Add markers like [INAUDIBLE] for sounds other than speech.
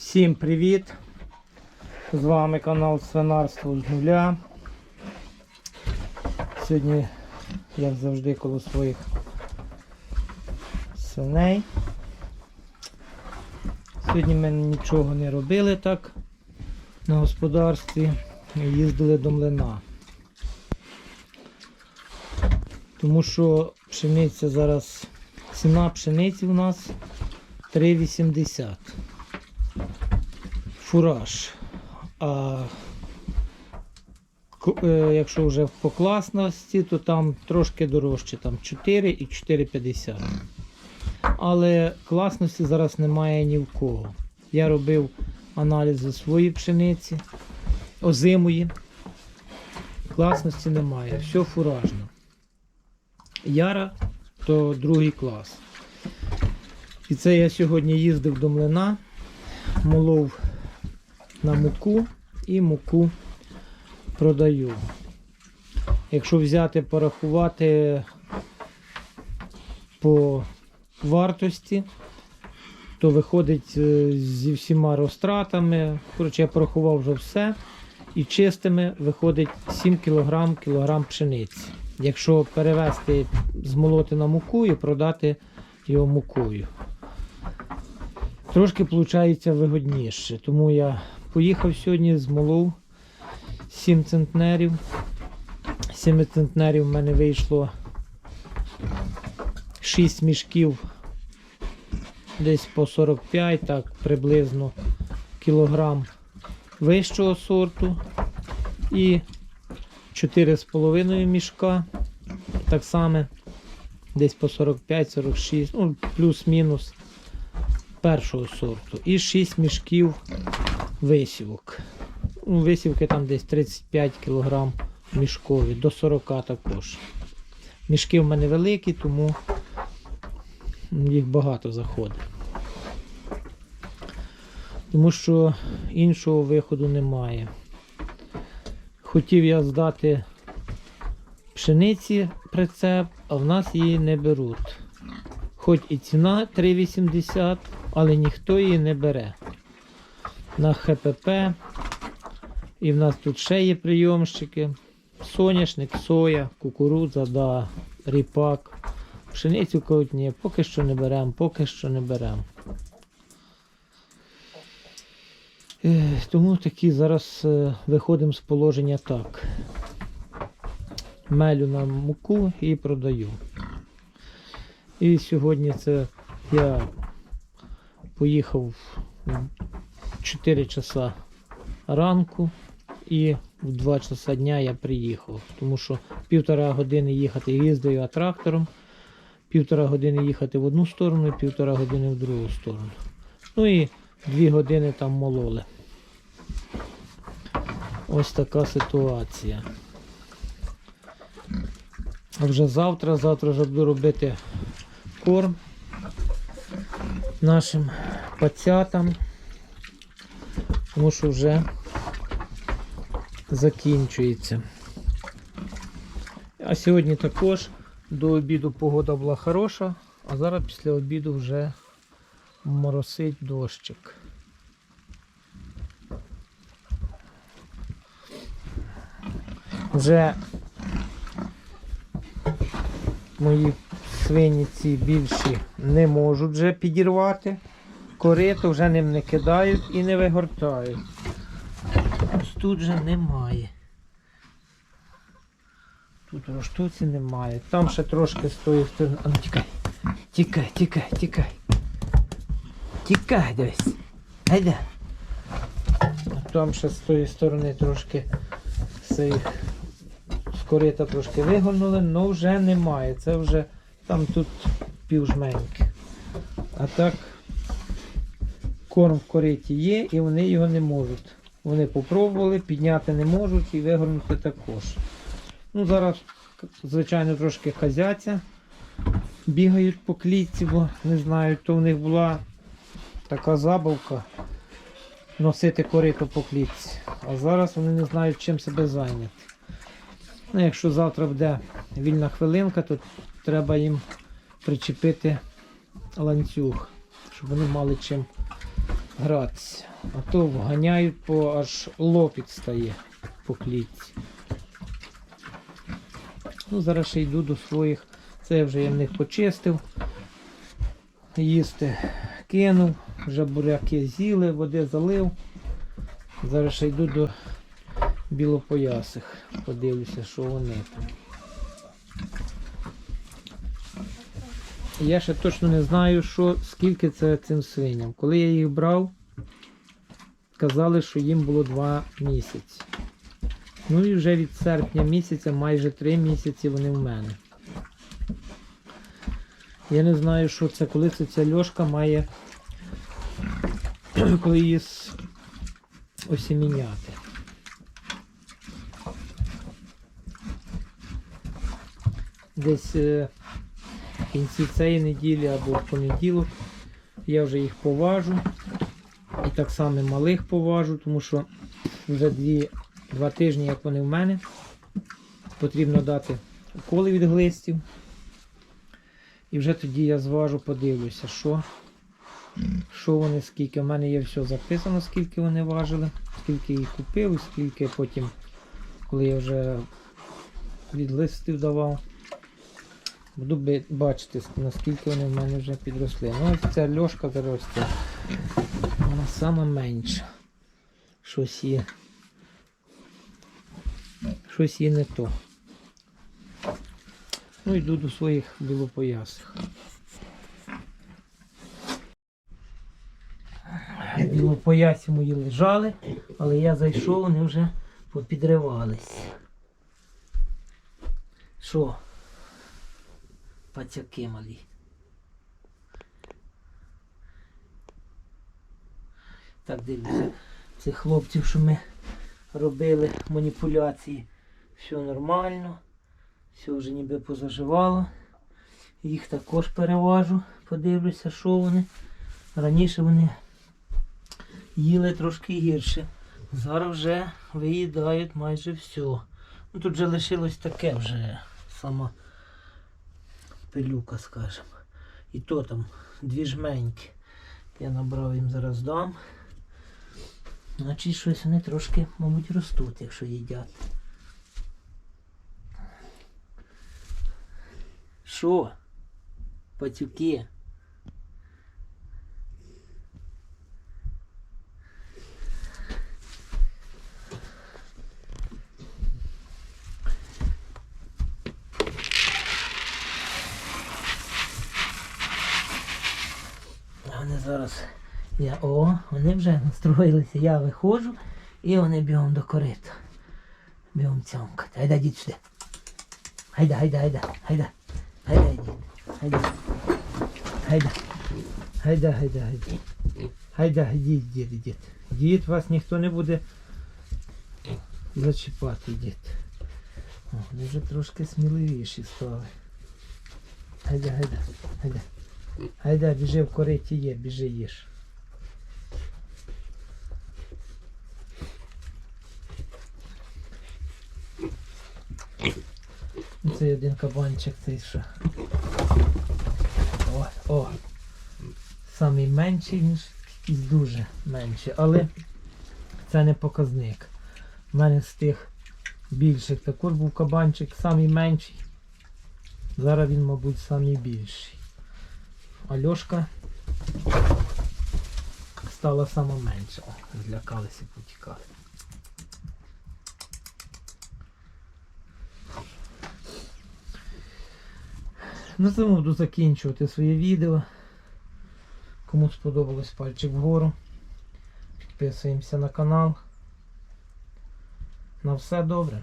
Всім привіт! З вами канал Свинарство з нуля. Сьогодні, як завжди, коло своїх свиней. Сьогодні ми нічого не робили так на господарстві. Їздили до млина. Тому що пшениця зараз, ціна пшениці у нас 3,80 фураж. А е, якщо вже по класності, то там трошки дорожче, там 4 і 4,50. Але класності зараз немає ні в кого. Я робив аналізи своєї пшениці, озимої. Класності немає, все фуражно. Яра то другий клас. І це я сьогодні їздив до млина, молов на муку і муку продаю. Якщо взяти, порахувати по вартості, то виходить е, зі всіма розтратами. Коротше, я порахував вже все. І чистими виходить 7 кг кілограм пшениці. Якщо перевести, змолоти на муку і продати його мукою. Трошки виходить вигодніше. Тому я поїхав сьогодні, змолов 7 центнерів. 7 центнерів в мене вийшло 6 мішків десь по 45, так приблизно кілограм вищого сорту і 4,5 мішка. Так само десь по 45-46, ну, плюс-мінус першого сорту. І 6 мішків висівок. Ну, висівки там десь 35 кг мішкові, до 40 також. Мішки в мене великі, тому їх багато заходить. Тому що іншого виходу немає. Хотів я здати пшениці прицеп, а в нас її не беруть. Хоч і ціна 3,80, але ніхто її не бере. На ХПП. І в нас тут ще є прийомщики. Соняшник, соя, кукурудза, да, ріпак. Пшеницю кажуть, ні, поки що не беремо, поки що не беремо. Е, Тому такі зараз е, виходимо з положення так. Мелю на муку і продаю. І сьогодні це я поїхав 4 часа ранку і в 2 часа дня я приїхав. Тому що півтора години їхати їздив я трактором, півтора години їхати в одну сторону, і півтора години в другу сторону. Ну і дві години там мололи. Ось така ситуація. Вже завтра, завтра вже буду робити корм нашим пацятам, тому що вже закінчується. А сьогодні також до обіду погода була хороша, а зараз після обіду вже моросить дощик. Вже мої свині ці більші не можуть вже підірвати. Корито вже ним не кидають і не вигортають. Ось тут же немає. Тут роштуці немає. Там ще трошки сторони. А ну тікай. Тікай, тікай, тікай. Тікай десь. Гайда. Там ще з тої сторони трошки цих корита трошки вигорнули, але вже немає. Це вже там тут пів жменьки. А так корм в кориті є і вони його не можуть. Вони попробували, підняти не можуть і вигорнути також. Ну, зараз, звичайно, трошки хазяться, бігають по клітці, бо не знаю, то в них була така забавка носити корито по клітці. А зараз вони не знають, чим себе зайняти. Ну, якщо завтра буде вільна хвилинка, то треба їм причепити ланцюг, щоб вони мали чим гратися. А то вганяють по аж лопіт стає по клітці. Ну, зараз ще йду до своїх. Це вже я в них почистив. Їсти кинув, вже буряки з'їли, води залив. Зараз ще йду до білопоясих. Подивлюся, що вони там. Я ще точно не знаю, що, скільки це цим свиням. Коли я їх брав, казали, що їм було 2 місяці. Ну і вже від серпня місяця, майже 3 місяці вони в мене. Я не знаю, що це, коли це ця льошка має, [CLEARS THROAT] коли її осіміняти. Десь е, в кінці цієї неділі або в понеділок я вже їх поважу. І так само малих поважу, тому що вже дві, два тижні, як вони в мене. Потрібно дати уколи від глистів. І вже тоді я зважу, подивлюся, що, що вони, скільки. У мене є все записано, скільки вони важили, скільки їх купив, скільки потім, коли я вже від листів давав. Буду бачити, наскільки вони в мене вже підросли. Ну, ось ця льошка зараз. Вона сама менша. Щось є. Щось є не то. Ну, йду до своїх білопоясих. Білопоясі мої лежали, але я зайшов, вони вже попідривались. Що? Пацяки малі. Так дивлюся. Цих хлопців, що ми робили маніпуляції, все нормально. Все вже ніби позаживало. Їх також переважу, подивлюся, що вони. Раніше вони їли трошки гірше. Зараз вже виїдають майже все. Ну тут вже лишилось таке вже сама пилюка, скажімо. І то там дві жменьки. Я набрав їм зараз дам. Значить щось вони трошки, мабуть, ростуть, якщо їдять. Що? Пацюки? А Вони зараз. Я, о, вони вже настроїлися, я виходжу і вони бігом до корита. Бігом цьомкати. Гайда, дід сюди. Гайда, гайда, гайда, гайда. Гайда, дід. Гайда. Гайда. Гайда, гайда, гайда. Гайда, дід, дід, дід. Дід вас ніхто не буде зачіпати, дід. О, вони вже трошки сміливіші стали. Гайда, гайда, гайда. Гайда, біжи в кориті є, біжи їж. Ну, Це один кабанчик цей що. О, о. Самий менший, він дуже менший, але це не показник. У мене з тих більших також був кабанчик, самий менший. Зараз він, мабуть, самий більший. Альошка стала сама менша. Злякалися, потікали. На цьому буду закінчувати своє відео. Кому сподобалось пальчик вгору. Підписуємося на канал. На все добре.